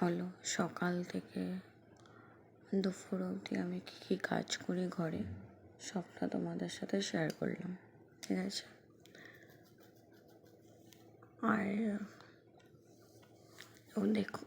চলো সকাল থেকে দুপুর অবধি আমি কী কী কাজ করি ঘরে, সবটা তোমাদের সাথে শেয়ার করলাম, ঠিক আছে? আর ও দেখো,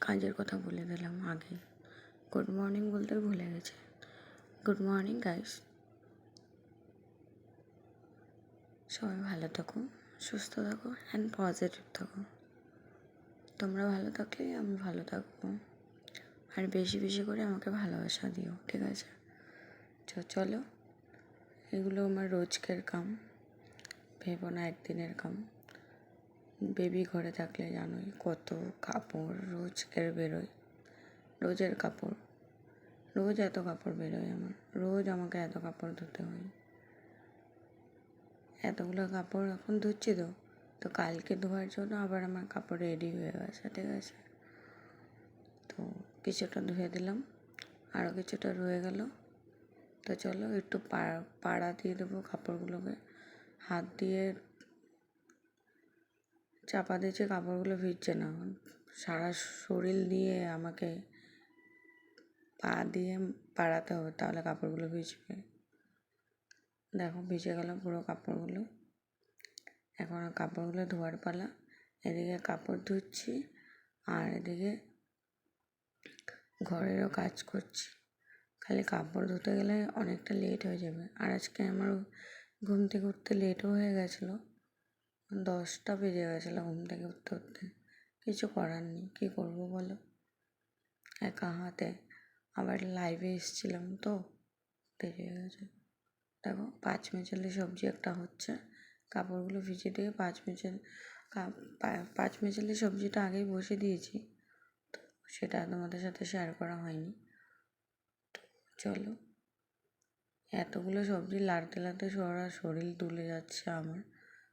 কাজের কথা বলে দিলাম আগে। গুড মর্নিং বলতে ভুলে গেছে। গুড মর্নিং গাইস সবাই ভালো থাকো, সুস্থ থাকো অ্যান্ড পজিটিভ থাকো। তোমরা ভালো থাকলে আমি ভালো থাকব। আর বেশি বেশি করে আমাকে ভালোবাসা দিও, ঠিক আছে? তো চলো। এগুলো আমার রোজকের কাম, ভেবো না একদিনের কাম। বেবি ঘরে থাকলে জানোই কত কাপড় রোজকের বেরোয়। রোজের কাপড়, রোজ এত কাপড় বেরোয় আমার। রোজ আমাকে এত কাপড় ধুতে হয়। এতগুলো কাপড় এখন ধুচ্ছি তো। তো কালকে ধোয়ার জন্য আবার আমার কাপড় রেডি হয়ে গেছে, ঠিক আছে? তো কিছুটা ধুয়ে দিলাম আরও কিছুটা রয়ে গেল। তো চলো একটু পাড়া দিয়ে দেবো কাপড়গুলোকে। হাত দিয়ে চাপা দিয়েছে কাপড়গুলো ভিজছে না, সারা শরীর দিয়ে আমাকে পা দিয়ে পাড়াতে হবে, তাহলে কাপড়গুলো ভিজবে। দেখো, ভিজে গেল পুরো কাপড়গুলো। এখন কাপড়গুলো ধোয়ার পালা। এদিকে কাপড় ধুচ্ছি আর এদিকে ঘরেরও কাজ করছি। খালি কাপড় ধুতে গেলে অনেকটা লেট হয়ে যাবে। আর আজকে আমার ঘুম থেকে উঠতে লেটও হয়ে গেছিল। দশটা বেজে গেছিল ঘুম থেকে উঠতে উঠতে। কিছু করার নেই, কী করব বলো? একা হাতে। আবার লাইভে এসেছিলাম তো দেরি গেছে। দেখো, পাঁচ মেচালি সবজি একটা হচ্ছে। কাপড়গুলো ভিজে দিয়ে পাঁচ মেচালি পাঁচ মেচালি সবজিটা আগেই বসে দিয়েছি। তো সেটা তোমাদের সাথে শেয়ার করা হয়নি। তো চলো। এতগুলো সবজি লাড়তে লাড়তে সরা শরীর দুলে যাচ্ছে আমার।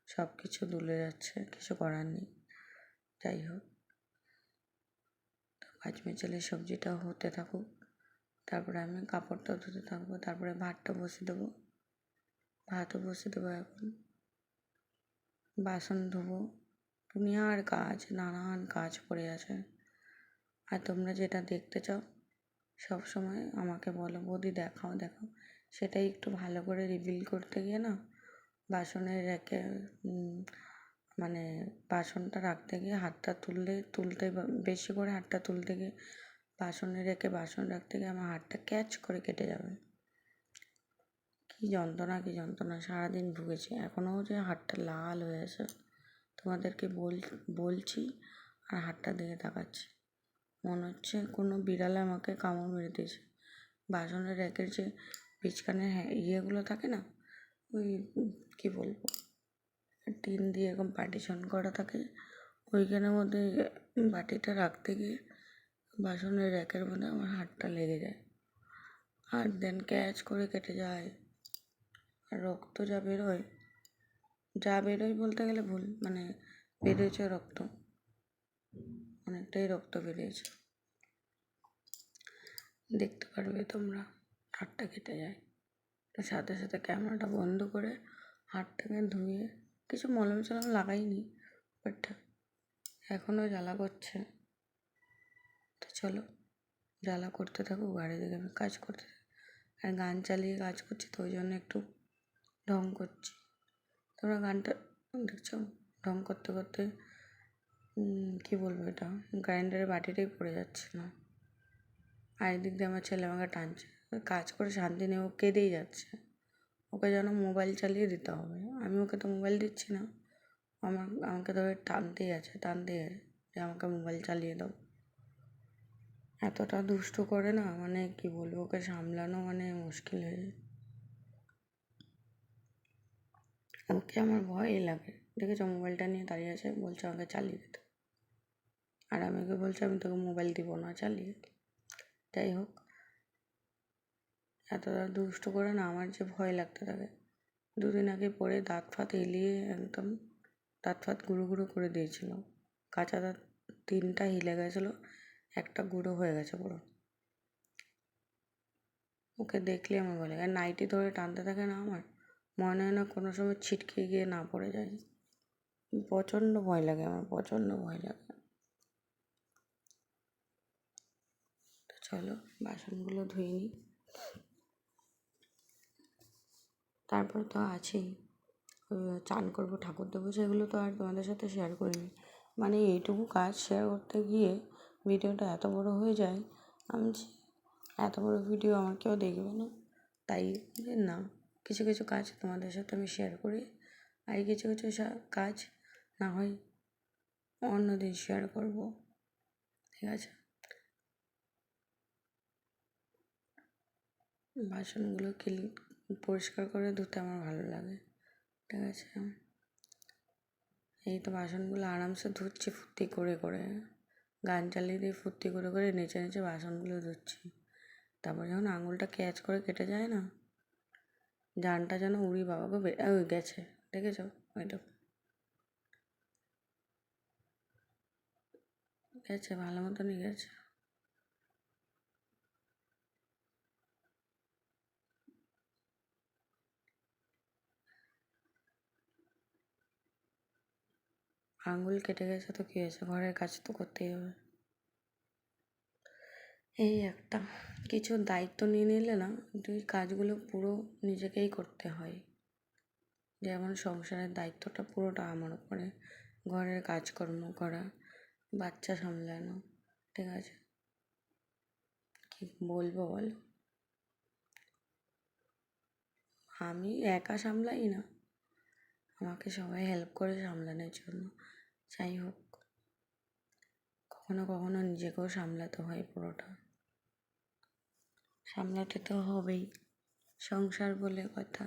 সব কিছু দুলে যাচ্ছে, কিছু করার নেই। যাই হোক। পাঁচ মেচালি সবজিটা হতে থাকুক। তারপরে আমি কাপড়টা ধুতে থাকব, তারপরে ভাতটা বসে দেবো। ভাতও বসে দেবো এখন। বাসন ধোবো। দুনিয়ার কাজ, নানান কাজ পড়ে আছে। আর তোমরা যেটা দেখতে চাও, সব সময় আমাকে বলো। বৌদি, দেখাও দেখাও। সেটাই একটু ভালো করে রিভিল করতে গিয়ে না, বাসনের রেখে মানে বাসনটা রাখতে গিয়ে হাতটা তুললে, তুলতে বেশি করে হাতটা তুলতে গিয়ে বাসনে রেখে বাসন রাখতে গিয়ে আমার হাতটা ক্যাচ করে কেটে যাবে। কী যন্ত্রণা কী যন্ত্রণা, সারাদিন ভুগেছি। এখনও যে হাতটা লাল হয়ে আছে, তোমাদেরকে বল, বলছি আর হাতটা দিকে তাকাচ্ছি। মনে হচ্ছে কোনো বিড়ালে আমাকে কামড় মেরে দিয়েছে। বাসনের র্যাকের যে পিচকানের হ্যাঁ ইয়েগুলো থাকে না, ওই কী বলব, টিন দিয়ে এরকম পার্টিশন করা থাকে, ওইখানের মধ্যে বাটিটা রাখতে গিয়ে বাসনের র্যাকের মধ্যে আমার হাতটা লেগে যায়। আর দেন ক্যাচ করে কেটে যায়। রক্ত যা বেরোয় যা বেরোয় বলতে গেলে ভুল মানে বেরিয়েছে রক্ত। অনেকটাই রক্ত বেরিয়েছে। দেখতে পারবে তোমরা, হাতটা কেটে যায়। তো সাথে সাথে ক্যামেরাটা বন্ধ করে হাতটাকে ধুয়ে, কিছু মলম চলম লাগাইনি বাট এখনও জ্বালা করছে। তো চলো, জ্বালা করতে থাকো গাড়ি দিকে আমি কাজ করতে আর গান চালিয়ে কাজ করছি, তো ওই জন্য একটু ঢং করছি। তোমরা গানটা দেখছ? ঢং করতে করতে কী বলব এটা? গ্রাইন্ডারের বাটিটাই পড়ে যাচ্ছে না। আর এদিক দিয়ে আমার ছেলে আমাকে টানছে। কাজ করে শান্তি নেই, ও কেঁদেই যাচ্ছে। ওকে যেন মোবাইল চালিয়ে দিতে হবে। আমি ওকে তো মোবাইল দিচ্ছি না। আমার, আমাকে ধরে টানতেই আছে টানতেই আছে যে আমাকে মোবাইল চালিয়ে দাও। এতটা দুষ্টু করে না মানে কি বলব, ওকে সামলানো মানে মুশকিল হয়ে যায় ওকে আমার ভয়ই লাগে। দেখেছ, মোবাইলটা নিয়ে দাঁড়িয়ে আছে, বলছে আমাকে চালিয়ে দিতে আর আমি ওকে বলছি, আমি তোকে মোবাইল দিব না, চালিয়ে যাই হোক এতটা দুষ্ট করে না, আমার যে ভয় লাগতে থাকে। দুদিন আগে পরে দাঁত ফাত এলিয়ে একদম দাঁত ফাত গুঁড়ো গুঁড়ো করে দিয়েছিল। কাঁচা দাঁত তিনটা হিলে গেছিল, একটা গুঁড়ো হয়ে গেছে পুরো। ওকে দেখলে আমার বলে আর নাইটি ধরে টানতে থাকে না আমার? মনে হয় না কোনো সময় ছিটকে গিয়ে না পড়ে যায়। প্রচণ্ড ভয় লাগে আমার, প্রচণ্ড ভয় লাগে। তো চলো, বাসনগুলো ধুয়ে নিই। তারপর তো আছেই। চান করব ঠাকুর দেবো সেগুলো তো আর তোমাদের সাথে শেয়ার করিনি। মানে এইটুকু কাজ শেয়ার করতে গিয়ে ভিডিওটা এত বড় হয়ে যায়, আমি এত বড় ভিডিও আমার কেউ দেখবে না। তাই না। কিছু কিছু কাজ তোমাদের সাথে আমি শেয়ার করি। আর কিছু কিছু কাজ না হয় অন্য দিন শেয়ার করব। ঠিক আছে? বাসনগুলো ক্লিন পরিষ্কার করে ধুতে আমার ভালো লাগে। ঠিক আছে? এই তো বাসনগুলো আরামসে ধুচ্ছি, ফুর্তি করে করে। গান চালিয়ে দিয়ে ফুর্তি করে করে নেচে নেচে বাসনগুলো ধুচ্ছি। তারপর যখন আঙুলটা ক্যাচ করে কেটে যায় না জানটা যেন উড়ি বাবাকে গেছে, দেখেছ? ওইটা। গেছে, ভালো মতনই গেছে। আঙুল কেটে গেছে তো কী হয়েছে? ঘরের কাজ তো করতেই হবে। এই একটা কিছু দায়িত্ব নিয়ে নিলে না তুই কাজগুলো পুরো নিজেকেই করতে হয়। যেমন সংসারের দায়িত্বটা পুরোটা আমার উপরে, ঘরের কাজকর্ম করা, বাচ্চা সামলানো, ঠিক আছে? কি বলব বল? আমি একা সামলাই না। আমাকে সবাই হেল্প করে সামলানোর জন্য। যাই হোক, কখনো কখনো নিজেকেও সামলাতে হয় পুরোটা। সামলাতে তো হবেই। সংসার বলে কথা।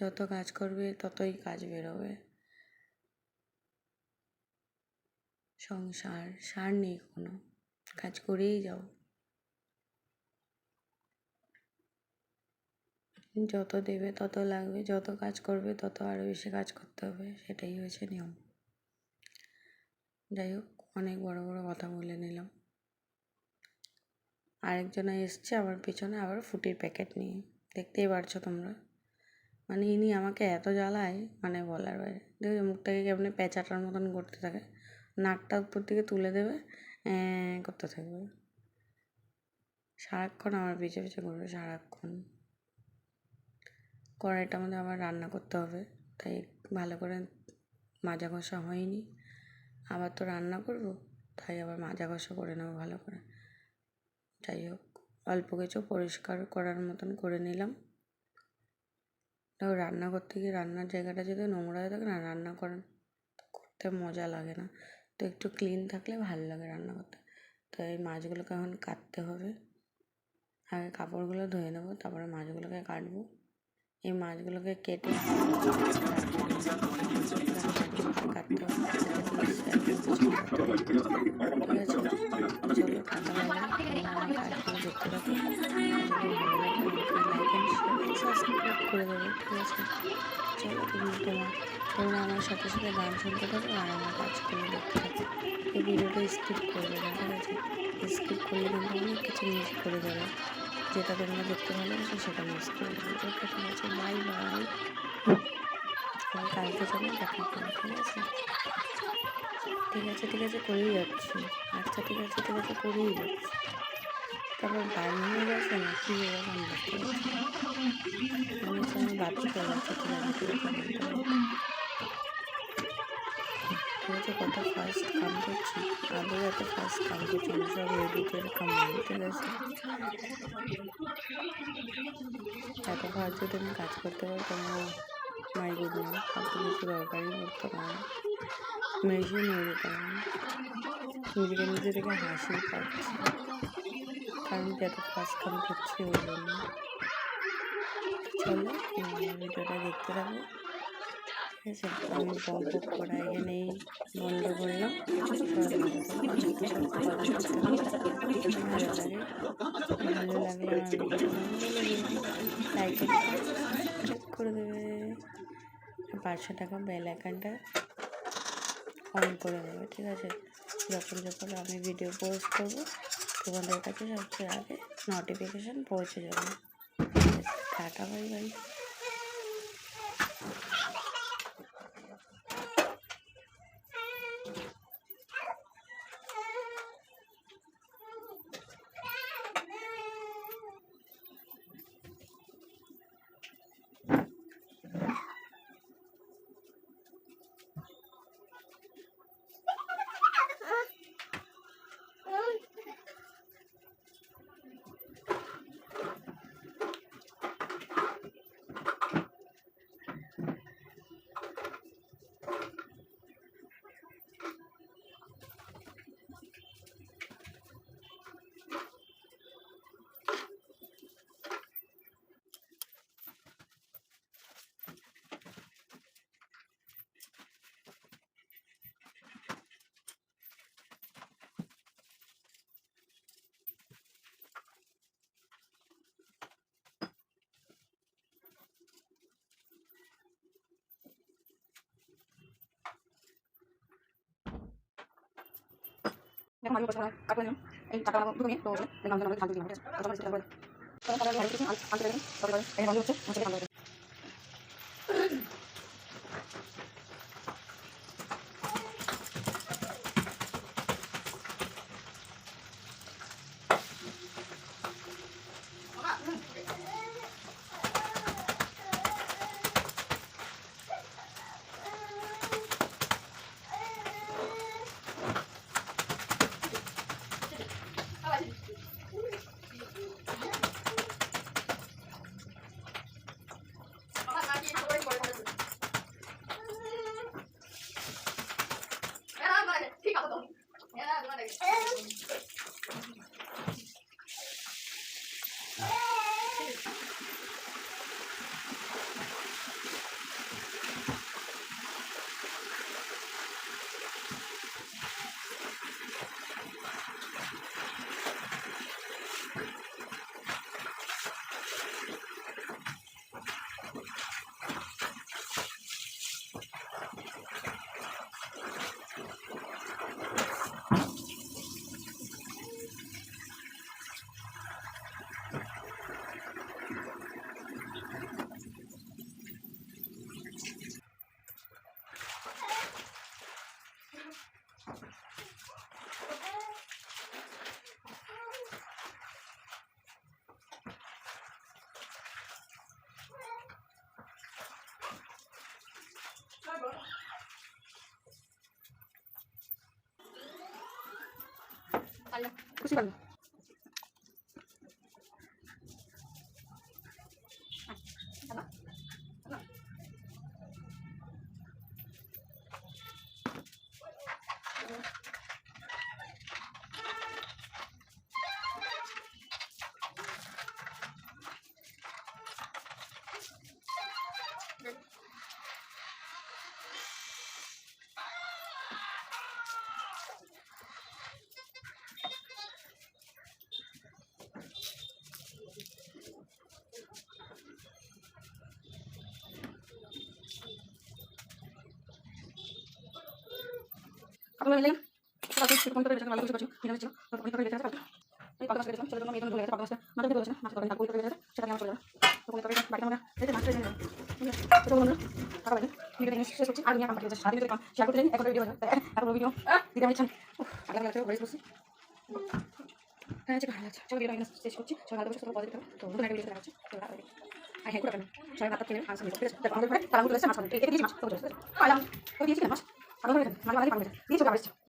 যত কাজ করবে, ততই কাজ বেরোবে। সংসার, সার নেই কোনো। কাজ করেই যাও। যত দেবে, তত লাগবে। যত কাজ করবে, তত আরও বেশি কাজ করতে হবে। সেটাই হয়েছে নিয়ম। যাই হোক, অনেক বড় বড় কথা বলে নিলাম। আরেকজন এসছে আমার পিছনে আবার ফুটির প্যাকেট নিয়ে। দেখতেই পারছ তোমরা। মানে ইনি আমাকে এত জ্বালায় মানে বলার বাইরে। দেখো মুখটাকে কেমন পেঁচাটার মতন করতে থাকে। নাকটা উপর দিকে তুলে দেবে করতে থাকবে। সারাক্ষণ আমার পিছে পিছে ঘুরবে, সারাক্ষণ। কড়াইটার মধ্যে আবার রান্না করতে হবে, তাই ভালো করে মাজা ঘষা হয়নি। আবার তো রান্না করব, তাই আবার মাজা ঘষা করে নেব ভালো করে। যাই হোক, অল্প কিছু পরিষ্কার করার মতন করে নিলাম। দেখো রান্না করতে গিয়ে রান্নার জায়গাটা যদি নোংরা হয়ে থাকে না, রান্না করার করতে মজা লাগে না। তো একটু ক্লিন থাকলে ভালো লাগে রান্না করতে তো এই মাছগুলোকে এখন কাটতে হবে। আগে কাপড়গুলো ধুয়ে নেব, তারপরে মাছগুলোকে কাটবো। এই মাছগুলোকে কেটে করে দেবে আমার সাথে সাথে গান শুনতে থাকো আর আমার কাজগুলো দেখতে থাকো এই ভিডিওটা স্কিপ করবে না ঠিক আছে? স্কিপ করলে কিন্তু অনেক কিছু মিস করে যাবে। যেটা তোমরা দেখতে ভালোবাসো সেটা মিস করে দেবে আছে বাই বাই কালকে যাব, দেখা ঠিক আছে। ঠিক আছে ঠিক আছে, করেই যাচ্ছি। আচ্ছা ঠিক আছে ঠিক আছে, করেই যাচ্ছি। তারপর গান হয়ে গেছে না, কী গেছে আমি বাচ্চা ঠিক আছে কত ফাস্ট কাম করছি আগে এত ফাস্ট কাম করছি না, সব এডিটের কামাই ঠিক আছে এত ফাস্ট যদি আমি কাজ করতে পারতাম মাই গুডনেস এত কিছু দরকারই পড়তো না মেশিন হয়ে যেতাম নিজেকে নিজে থেকে হাসি পাচ্ছি। কারণ কি এত ফাস্ট কাম করছি ওই জন্য? চলো ভিডিওটা দেখতে থাকো। আছে আমি বন্ধ করলাম। করে দেবে। পাঁচশো টাকা বেল অ্যাকাউন্টটা অন করে দেবে, ঠিক আছে? যখন যখন আমি ভিডিও পোস্ট করব, তোমাদের কাছে সবচেয়ে আগে নোটিফিকেশান পৌঁছে যাবে। টাটা বাই বাই দেখো আমি বসে কাট নিলাম এই টাকা লাগাবো দুটো নিয়ে তো হচ্ছে দেখলাম যে আমাদের দিলাম ঠিক আছে কত করে সেটা করে তখন তারা ভালো কিছু আনতে দেবেন তবে করে বন্ধ হচ্ছে খুশি পারব আপনারা মিলে কালকে একটু করে বেঁচে ভালো কিছু করছি মিলে ছিল তো করে বেঁচে আছে কালকে এই পাঁচ মাস গেছিলাম সেটার জন্য মেয়ে ভুলে গেছে পাঁচ মাসে মাথা থেকে বলেছে মাছ করে কালকে করে গেছে সেটা আমি চলে যাবে তো কমেন্ট করে বাড়িতে আমরা এই যে মাছটা তো বন্ধুরা টাকা বাইরে ভিডিও নিয়ে শেষ করছি, আর নিয়ে কাম করতে সারাদিন যদি শেয়ার করতে এখন ভিডিও এখন ভিডিও দিদি আমি চান আগে লাগছে বলে বসছি হ্যাঁ ভালো লাগছে চলো ভিডিও শেষ করছি। সবাই ভালো সবাই পজিটিভ তো নতুন একটা ভিডিও দেখাচ্ছি তো আর হ্যাঁ করে সবাই ভাতটা খেয়ে মাছ নিয়ে আছে? আমাদের ঘরে তারা ঘুরে মাছ খাবে এটা দিয়েছি মাছ তো চলে তো দিয়েছি মাছ? পাগল হয়ে গেছে মাঝে মাঝে পাগল হয়ে যায় দিয়ে চলে আবার এসছে